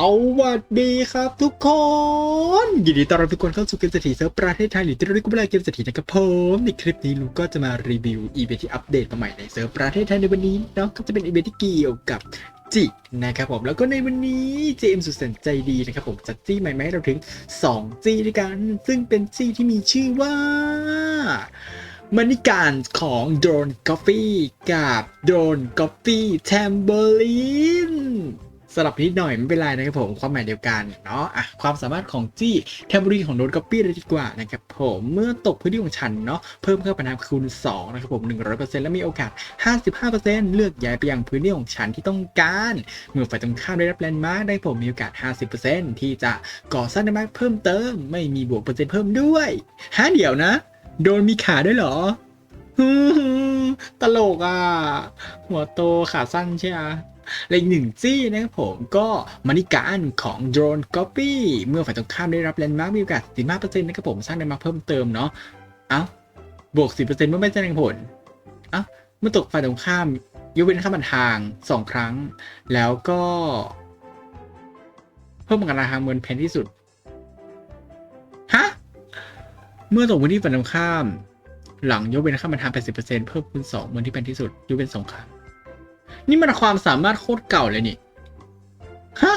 สวัสดีครับทุกคน ยินดีต้อนรับทุกคนเข้าสู่เกมเศรษฐีเซิร์ฟประเทศไทยหรือที่เราเรียกว่าเกมเศรษฐีนะครับผมในคลิปนี้ลุงก็จะมารีวิวอีเวนท์ที่อัปเดตมาใหม่ในเซิร์ฟประเทศไทยในวันนี้เนาะก็จะเป็นอีเวนท์ที่เกี่ยวกับจินะครับผมแล้วก็ในวันนี้ JM สุดแสนใจดีนะครับผมจัดจี้ใหม่มให้เราถึง2จี้ด้วยกัน ซึ่งเป็นจี้ที่มีชื่อว่ามันนี่การของโดนกอฟฟี่กับโดนกอฟฟี่แทมเบอร์ลิน สลับนิดหน่อยไม่เป็นไรนะครับผมความหมายเดียวกันเนาะอะความสามารถของจี้แทมเบอรินของโดนกอฟฟี่เลยดีกว่านะครับผมเมื่อตกพื้นที่ของฉันเนาะเพิ่มเข้าไปนาคูณ2นะครับผม100%และมีโอกาส 55%เลือกย้ายไปยังพื้นที่ของฉันที่ต้องการ เมื่อฝ่ายตรงข้ามได้รับแลนด์มาร์กได้ผมมีโอกาส 50%ที่จะก่อสร้างแลนด์มาร์กเพิ่มเติม ไม่มีบวกเปอร์เซ็นต์เพิ่มด้วยฮะเดี๋ยวนะ โดนมีขาด้วยเหรอฮึ่มตลกอะ หัวโตขาสั้นใช่ไหม และอีกหนึ่งจี้นะครับผมก็มานิการของโดรนก๊อปปี้เมื่อฝ่ายตรงข้ามได้รับแลนด์มาร์กมีโอกาส15%นะครับผมสร้างแลนด์มาร์กเพิ่มเติมเนาะเอ้าบวก 10%เมื่อไม่แสดงผลเอ้าเมื่อตกฝ่ายตรงข้ามยกเว้นข้ามบันทางสองครั้ง แล้วก็ เพิ่มกันราคาเงินแพงที่สุดฮะเมื่อตกพื้นที่ฝั่งตรงข้าม หลังยกเว้นค่ามันทาง 80%เพิ่มคูณ2เมือนที่เป็นที่สุดยกเว้นสงครั้ง นี่มันความสามารถโคตรเก่าเลยนี่ ฮะ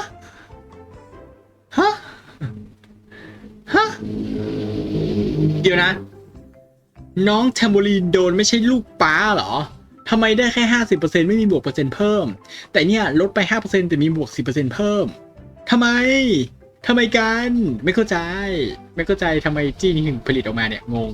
ฮะ ฮะ เดี๋ยวนะ น้องแทมโบลีนโดนไม่ใช่ลูกป้าเหรอทำไมได้แค่ 50%ไม่มีบวกเปอร์เซ็นต์เพิ่ม แต่เนี่ยลดไป 5%แต่มีบวก 10%เพิ่มทำไมทำไมกัน ไม่เข้าใจ ไม่เข้าใจทำไมจี้นี้ถึงผลิตออกมาเนี่ย งง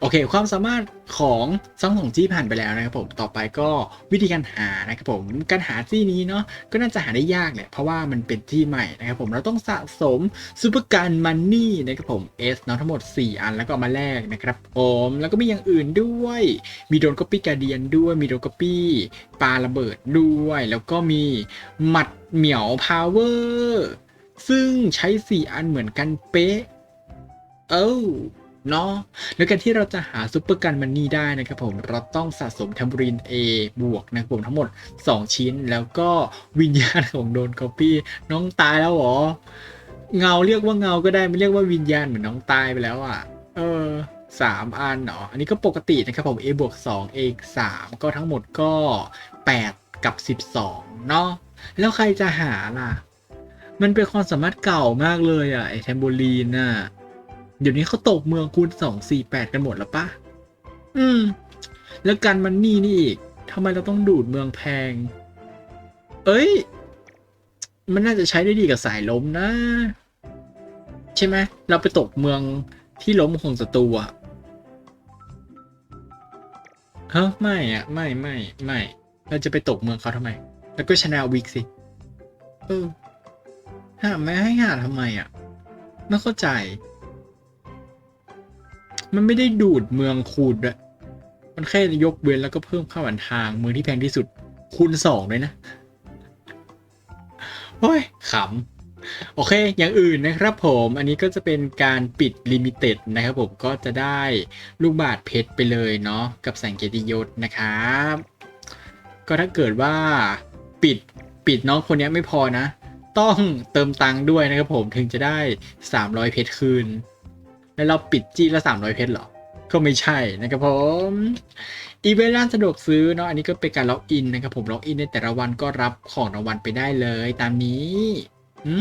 โอเค ความสามารถของซังสองจี้ผ่านไปแล้วนะครับผม ต่อไปก็วิธีการหานะครับผม การหาจี้นี้เนาะ ก็น่าจะหาได้ยากแหละ เพราะว่ามันเป็นจี้ใหม่นะครับผม เราต้องสะสมซูเปอร์การมันนี่นะครับผม S เนาะทั้งหมด 4 อันแล้วก็มาแลกนะครับผมแล้วก็มีอย่างอื่นด้วย มีโดนก๊อปปี้กาเดียนด้วย มีโดนก๊อปปี้ปาระเบิดด้วย แล้วก็มีหมัดเหมียวพาวเวอร์ ซึ่งใช้ 4 อันเหมือนกันเป๊ะ เอ้า เนาะแล้วการที่เราจะหาซุปเปอร์กันมันนี่ได้นะครับผมเราต้องสะสมแทมบูริน A บวกนะครับผมทั้งหมด 2 ชิ้นแล้วก็วิญญาณของโดนก๊อปี้น้องตายแล้วหรอ เงาเรียกว่าเงาก็ได้ไม่เรียกว่าวิญญาณเหมือนน้องตายไปแล้วอะ เออสามอันเนาะอันนี้ก็ปกตินะครับผม A บวก2 A 3ก็ทั้งหมดก็ 8 กับ 12 เนาะแล้วใครจะหาล่ะ มันเป็นความสามารถเก่ามากเลยอะไอแทมโบลีนน่ะ เดี๋ยวนี้เขาตกเมืองคูณ2 4 8กันหมดแล้วปะอืม แล้วกันมันนี่นี่อีกทำไมเราต้องดูดเมืองแพง เอ้ย มันน่าจะใช้ได้ดีกับสายล้มนะ ใช่ไหม เราไปตกเมืองที่ล้มของศัตรูอะเฮ้ไม่อะไม่ไม่ไม่ เราจะไปตกเมืองเขาทำไม แล้วก็ชนะวิกสิ เออหาไม่ให้หาทำไมอะไม่เข้าใจ มันไม่ได้ดูดเมืองคูณด้วยมันแค่ยกเว้นแล้วก็เพิ่มค่าผ่านทางเมืองที่แพงที่สุด คูณสองเลยนะโอ้ยขำ โอเค อย่างอื่นนะครับผมอันนี้ก็จะเป็นการปิดลิมิเต็ดนะครับผมก็จะได้ลูกบาทเพชรไปเลยเนาะกับแสงเกียรติยศนะครับ ก็ถ้าเกิดว่าปิดปิดน้องคนนี้ไม่พอนะ ต้องเติมตังค์ด้วยนะครับผมถึงจะได้ 300 เพชรคืน แล้วเราปิดจี้ละ300เพชรเหรอ ก็ไม่ใช่นะครับผมอีเวนต์ร้านสะดวกซื้อเนาะอันนี้ก็เป็นการล็อกอินนะครับผมล็อกอินในแต่ละวันก็รับของรางวัลไปได้เลยตามนี้ อื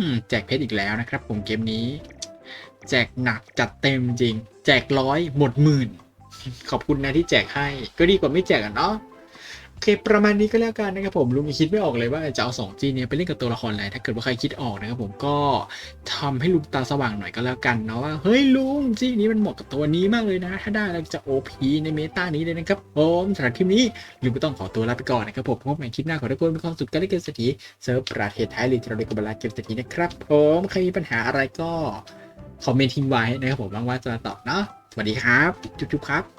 มแจกเพชรอีกแล้วนะครับ ผมเกมนี้ แจกหนักจัดเต็มจริง แจกร้อยหมดหมื่นขอบคุณนะที่แจกให้ ก็ดีกว่าไม่แจกอะเนาะ อเคประมาณนี้ก็แล้วกันนะครับผมลุงยังคิดไม่ออกเลยว่าจะเอาสองจีเนี่ยไปเล่นกับตัวละครอะไรถ้าเกิดว่าใครคิดออกนะครับผมก็ทำให้ลุงตาสว่างหน่อยก็แล้วกันเนาะว่าเฮ้ยลุงจีนี้มันเหมาะกับตัวนี้มากเลยนะ ถ้าได้เราจะโอพีในเมตานี้เลยนะครับผมสำหรับคลิปนี้ลุงก็ต้องขอตัวลาไปก่อนนะครับผมพบกันคลิปหน้าขอทุกคนมีความสุขกันเล่นเกมเศรษฐีเซิร์ฟประเทศไทยหรือที่เราเรียกกันว่าเกมเศรษฐีนะครับผมใครมีปัญหาอะไรก็คอมเมนต์ทิ้งไว้นะครับผมหวังว่าจะตอบเนาะสวัสดีครับจุ๊บๆครับ